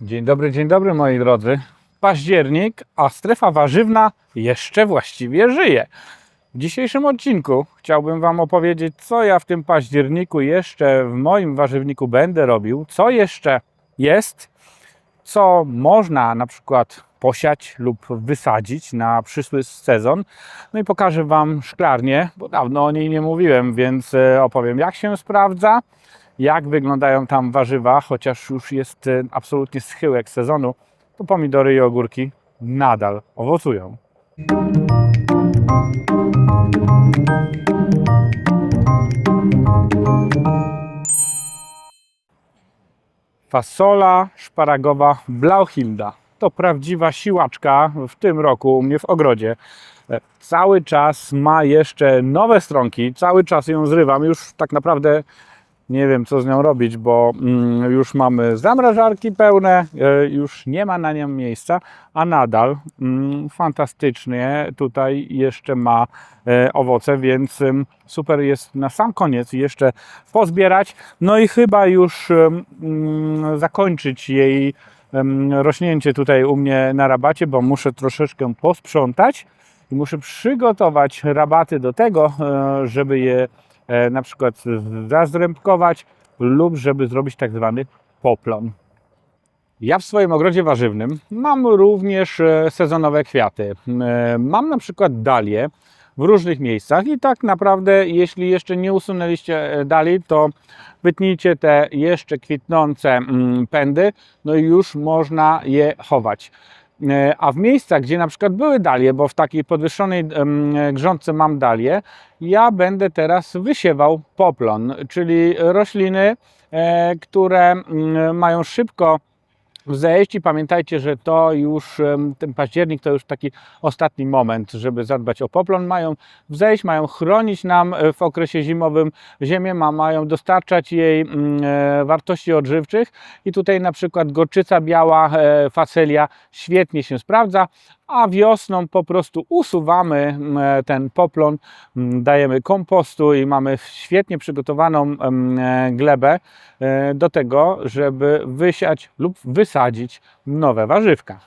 Dzień dobry, dzień dobry moi drodzy. Październik, a strefa warzywna jeszcze właściwie żyje. W dzisiejszym odcinku chciałbym Wam opowiedzieć, co ja w tym październiku jeszcze w moim warzywniku będę robił, co jeszcze jest, co można na przykład posiać lub wysadzić na przyszły sezon. No i pokażę Wam szklarnię, bo dawno o niej nie mówiłem, więc e, opowiem jak się sprawdza, jak wyglądają tam warzywa, chociaż już jest e, absolutnie schyłek sezonu, to pomidory i ogórki nadal owocują. Fasola szparagowa Blauhilda. To prawdziwa siłaczka w tym roku u mnie w ogrodzie. E, Cały czas ma jeszcze nowe stronki, cały czas ją zrywam. Już tak naprawdę nie wiem, co z nią robić, bo mm, już mamy zamrażarki pełne, e, już nie ma na nią miejsca, a nadal mm, fantastycznie tutaj jeszcze ma e, owoce, więc super jest na sam koniec jeszcze pozbierać. No i chyba już mm, zakończyć jej rośnięcie tutaj u mnie na rabacie, bo muszę troszeczkę posprzątać i muszę przygotować rabaty do tego, e, żeby je na przykład zazrębkować lub żeby zrobić tak zwany poplon. Ja w swoim ogrodzie warzywnym mam również e, sezonowe kwiaty. E, Mam na przykład dalie w różnych miejscach i tak naprawdę, jeśli jeszcze nie usunęliście e, dali, to wytnijcie te jeszcze kwitnące mm, pędy, no i już można je chować. E, A w miejscach, gdzie na przykład były dalie, bo w takiej podwyższonej grządce mam dalie, ja będę teraz wysiewał poplon, czyli rośliny, e, które mm, mają szybko wzejść i pamiętajcie, że to już ten październik to już taki ostatni moment, żeby zadbać o poplon. Mają wzejść, mają chronić nam e, w okresie zimowym ziemię, ma, mają dostarczać jej mm, e, wartości odżywczych. I tutaj na przykład gorczyca biała, e, facelia świetnie się sprawdza, a wiosną po prostu usuwamy mm, e, ten poplon, mm, dajemy kompostu i mamy świetnie przygotowaną em, e, glebę e, do tego, żeby wysiać lub wysadzić nowe warzywka.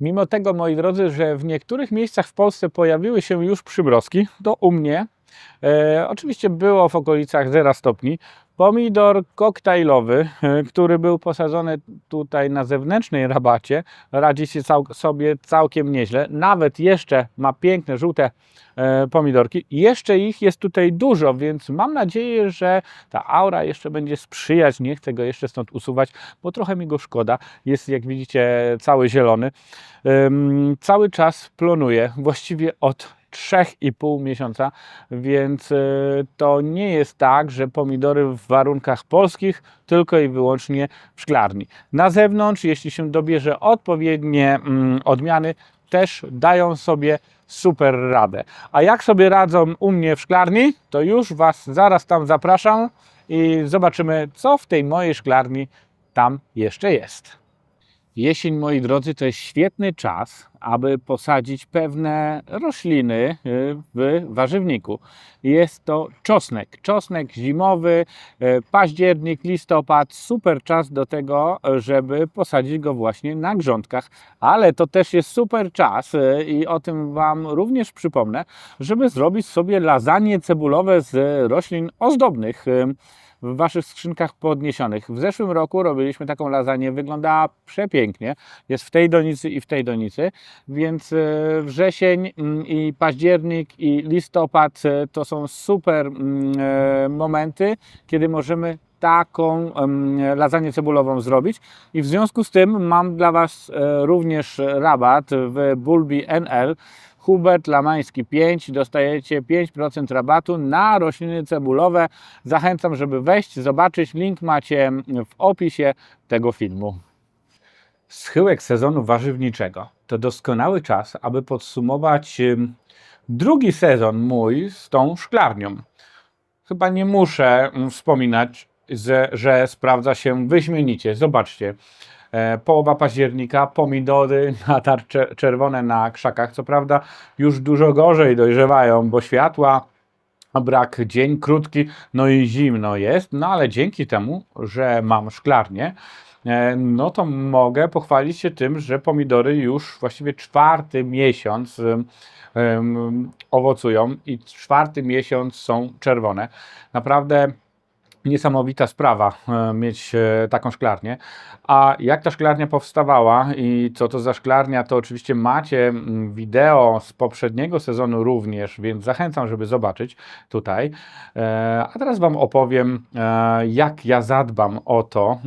Mimo tego, moi drodzy, że w niektórych miejscach w Polsce pojawiły się już przymrozki, to u mnie e, oczywiście było w okolicach 0 stopni. Pomidor koktajlowy, e, który był posadzony tutaj na zewnętrznej rabacie, radzi się cał, sobie całkiem nieźle. Nawet jeszcze ma piękne żółte e, pomidorki. Jeszcze ich jest tutaj dużo, więc mam nadzieję, że ta aura jeszcze będzie sprzyjać. Nie chcę go jeszcze stąd usuwać, bo trochę mi go szkoda. Jest, jak widzicie, cały zielony. Cały czas plonuje, właściwie od 3,5 miesiąca, więc y, to nie jest tak, że pomidory w warunkach polskich tylko i wyłącznie w szklarni. Na zewnątrz, jeśli się dobierze odpowiednie mm, odmiany, też dają sobie super radę. A jak sobie radzą u mnie w szklarni, to już Was zaraz tam zapraszam i zobaczymy, co w tej mojej szklarni tam jeszcze jest. Jesień, moi drodzy, to jest świetny czas, aby posadzić pewne rośliny y, w warzywniku. Jest to czosnek, czosnek zimowy, y, październik, listopad, super czas do tego, żeby posadzić go właśnie na grządkach, ale to też jest super czas y, i o tym Wam również przypomnę, żeby zrobić sobie lasagne cebulowe z roślin ozdobnych. W Waszych skrzynkach podniesionych. W zeszłym roku robiliśmy taką lasagne, wyglądała przepięknie. Jest w tej donicy i w tej donicy, więc e, wrzesień mm, i październik i listopad e, to są super mm, e, momenty, kiedy możemy taką lasagne cebulową zrobić i w związku z tym mam dla Was również rabat w Bulbi NL Hubert Lamański 5 dostajecie 5% rabatu na rośliny cebulowe. Zachęcam, żeby wejść, zobaczyć. Link macie w opisie tego filmu. Schyłek sezonu warzywniczego to doskonały czas, aby podsumować drugi sezon mój z tą szklarnią. Chyba nie muszę mm, wspominać, że, sprawdza się wyśmienicie. Zobaczcie, połowa października, pomidory cze- czerwone na krzakach. Co prawda już dużo gorzej dojrzewają, bo światła brak, dzień krótki, no i zimno jest, no ale dzięki temu, że mam szklarnię, e, no to mogę pochwalić się tym, że pomidory już właściwie czwarty miesiąc em, owocują i czwarty miesiąc są czerwone. Naprawdę niesamowita sprawa e, mieć e, taką szklarnię. A jak ta szklarnia powstawała i co to za szklarnia, to oczywiście macie wideo z poprzedniego sezonu również, więc zachęcam, żeby zobaczyć tutaj. E, A teraz Wam opowiem, jak ja zadbam o to,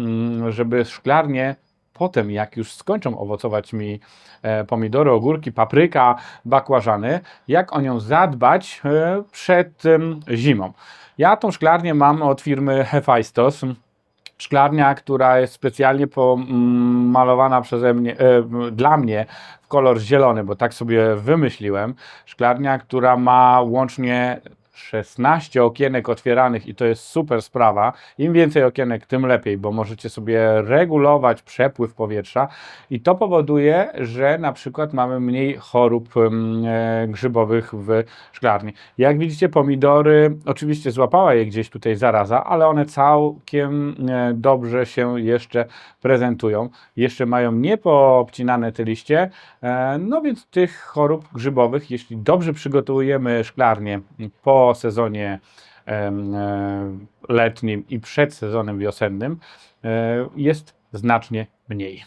żeby szklarnie potem, jak już skończą owocować mi e, pomidory, ogórki, papryka, bakłażany, jak o nią zadbać e, przed zimą. Ja tą szklarnię mam od firmy Hephaistos. Szklarnia, która jest specjalnie pomalowana przeze mnie, e, dla mnie w kolor zielony, bo tak sobie wymyśliłem. Szklarnia, która ma łącznie 16 okienek otwieranych i to jest super sprawa. Im więcej okienek, tym lepiej, bo możecie sobie regulować przepływ powietrza i to powoduje, że na przykład mamy mniej chorób em, e, grzybowych w szklarni. Jak widzicie, pomidory, oczywiście złapała je gdzieś tutaj zaraza, ale one całkiem e, dobrze się jeszcze prezentują. Jeszcze mają niepoobcinane te liście, e, no więc tych chorób grzybowych, jeśli dobrze przygotujemy szklarnię po sezonie em, e, letnim i przed sezonem wiosennym, e, jest znacznie mniej.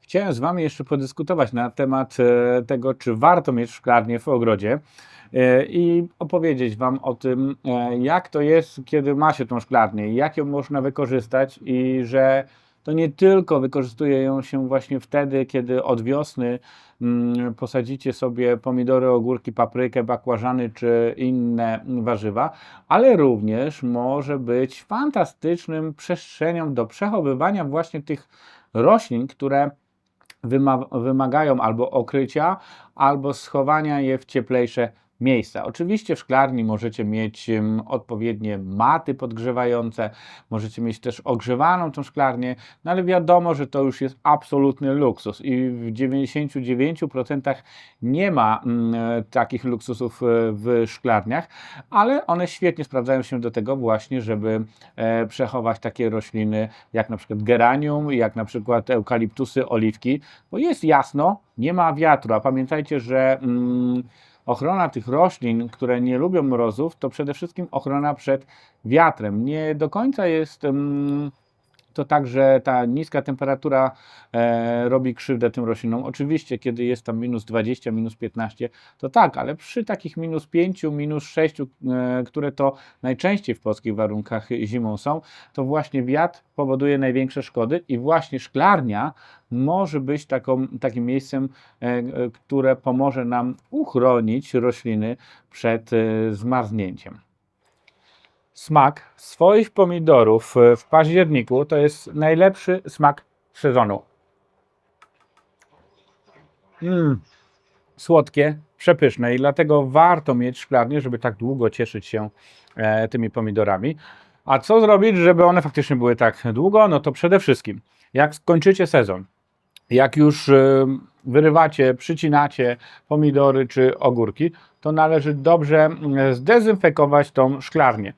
Chciałem z Wami jeszcze podyskutować na temat e, tego, czy warto mieć szklarnię w ogrodzie i opowiedzieć Wam o tym, jak to jest, kiedy ma się tą szklarnię, jak ją można wykorzystać i że to nie tylko wykorzystuje ją się właśnie wtedy, kiedy od wiosny mm, posadzicie sobie pomidory, ogórki, paprykę, bakłażany czy inne warzywa, ale również może być fantastycznym przestrzenią do przechowywania właśnie tych roślin, które wyma- wymagają albo okrycia, albo schowania je w cieplejsze miejsca. Oczywiście w szklarni możecie mieć odpowiednie maty podgrzewające, możecie mieć też ogrzewaną tą szklarnię, no ale wiadomo, że to już jest absolutny luksus i w 99% nie ma mm, takich luksusów e, w szklarniach, ale one świetnie sprawdzają się do tego właśnie, żeby e, przechować takie rośliny jak na przykład geranium, jak na przykład eukaliptusy, oliwki, bo jest jasno, nie ma wiatru, a pamiętajcie, że mm, ochrona tych roślin, które nie lubią mrozów, to przede wszystkim ochrona przed wiatrem. Nie do końca jest to tak, że ta niska temperatura e, robi krzywdę tym roślinom. Oczywiście, kiedy jest tam minus 20, minus 15, to tak, ale przy takich minus 5, minus 6, e, które to najczęściej w polskich warunkach zimą są, to właśnie wiatr powoduje największe szkody i właśnie szklarnia może być taką, takim miejscem, e, e, które pomoże nam uchronić rośliny przed e, zmarznięciem. Smak swoich pomidorów e, w październiku to jest najlepszy smak sezonu. Mm, słodkie, przepyszne i dlatego warto mieć szklarnię, żeby tak długo cieszyć się e, tymi pomidorami. A co zrobić, żeby one faktycznie były tak długo? No to przede wszystkim, jak skończycie sezon, jak już e, wyrywacie, przycinacie pomidory czy ogórki, to należy dobrze mm, zdezynfekować tą szklarnię.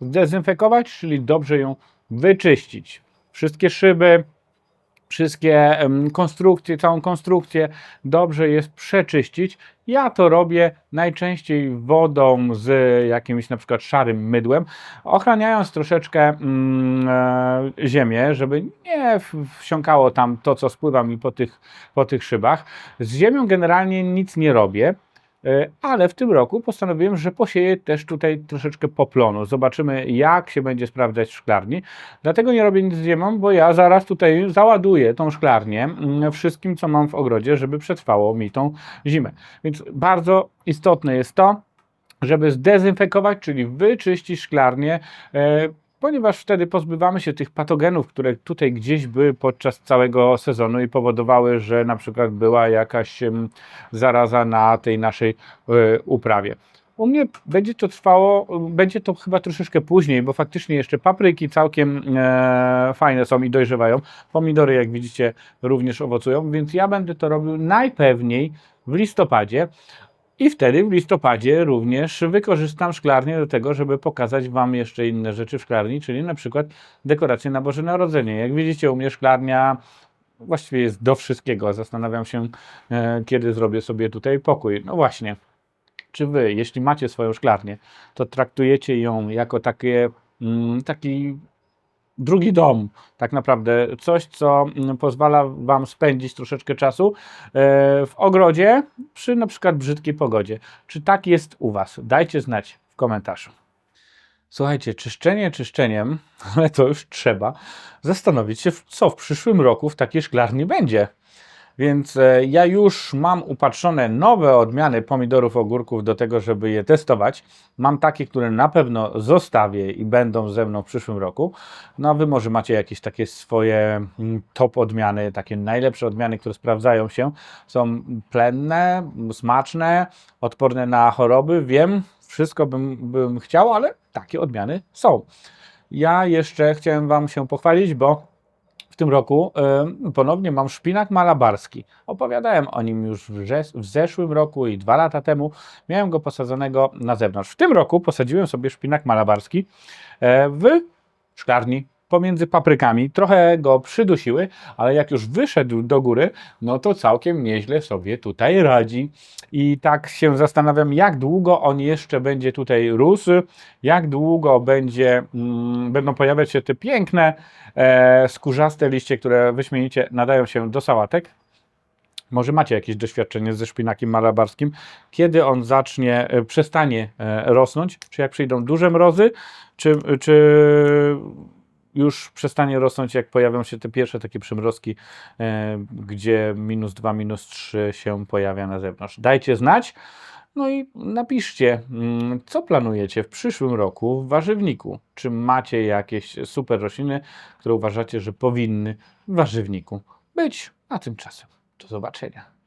Zdezynfekować, czyli dobrze ją wyczyścić. Wszystkie szyby, wszystkie konstrukcje, całą konstrukcję dobrze jest przeczyścić. Ja to robię najczęściej wodą z jakimś na przykład szarym mydłem, ochraniając troszeczkę mm, e, ziemię, żeby nie wsiąkało tam to, co spływa mi po tych, po tych szybach. Z ziemią generalnie nic nie robię. E, Ale w tym roku postanowiłem, że posieję też tutaj troszeczkę poplonu. Zobaczymy, jak się będzie sprawdzać w szklarni. Dlatego nie robię nic z ziemią, bo ja zaraz tutaj załaduję tą szklarnię mm, wszystkim, co mam w ogrodzie, żeby przetrwało mi tą zimę. Więc bardzo istotne jest to, żeby zdezynfekować, czyli wyczyścić szklarnię, e, ponieważ wtedy pozbywamy się tych patogenów, które tutaj gdzieś były podczas całego sezonu i powodowały, że na przykład była jakaś zaraza na tej naszej e, uprawie. U mnie będzie to trwało, będzie to chyba troszeczkę później, bo faktycznie jeszcze papryki całkiem e, fajne są i dojrzewają. Pomidory, jak widzicie, również owocują, więc ja będę to robił najpewniej w listopadzie. I wtedy w listopadzie również wykorzystam szklarnię do tego, żeby pokazać Wam jeszcze inne rzeczy w szklarni, czyli na przykład dekoracje na Boże Narodzenie. Jak widzicie, u mnie szklarnia właściwie jest do wszystkiego. Zastanawiam się, e, kiedy zrobię sobie tutaj pokój. No właśnie, czy Wy, jeśli macie swoją szklarnię, to traktujecie ją jako takie, mm, taki drugi dom, tak naprawdę. Coś, co mm, pozwala Wam spędzić troszeczkę czasu e, w ogrodzie przy na przykład brzydkiej pogodzie. Czy tak jest u Was? Dajcie znać w komentarzu. Słuchajcie, czyszczenie czyszczeniem, ale to już trzeba zastanowić się, co w przyszłym roku w takiej szklarni będzie. Więc e, ja już mam upatrzone nowe odmiany pomidorów, ogórków do tego, żeby je testować. Mam takie, które na pewno zostawię i będą ze mną w przyszłym roku. No a wy może macie jakieś takie swoje mm, top odmiany, takie najlepsze odmiany, które sprawdzają się. Są plenne, smaczne, odporne na choroby. Wiem, wszystko bym, bym chciał, ale takie odmiany są. Ja jeszcze chciałem Wam się pochwalić, bo tym roku y, ponownie mam szpinak malabarski. Opowiadałem o nim już w, w zeszłym roku i dwa lata temu. Miałem go posadzonego na zewnątrz. W tym roku posadziłem sobie szpinak malabarski e, w szklarni pomiędzy paprykami. Trochę go przydusiły, ale jak już wyszedł do góry, no to całkiem nieźle sobie tutaj radzi. I tak się zastanawiam, jak długo on jeszcze będzie tutaj rósł, jak długo będzie, mm, będą pojawiać się te piękne, e, skórzaste liście, które wyśmienicie nadają się do sałatek. Może macie jakieś doświadczenie ze szpinakiem malabarskim, kiedy on zacznie, e, przestanie e, rosnąć, czy jak przyjdą duże mrozy, czy, czy już przestanie rosnąć, jak pojawią się te pierwsze takie przymrozki, e, gdzie minus 2, minus 3 się pojawia na zewnątrz. Dajcie znać. No i napiszcie, mm, co planujecie w przyszłym roku w warzywniku. Czy macie jakieś super rośliny, które uważacie, że powinny w warzywniku być? A tymczasem do zobaczenia.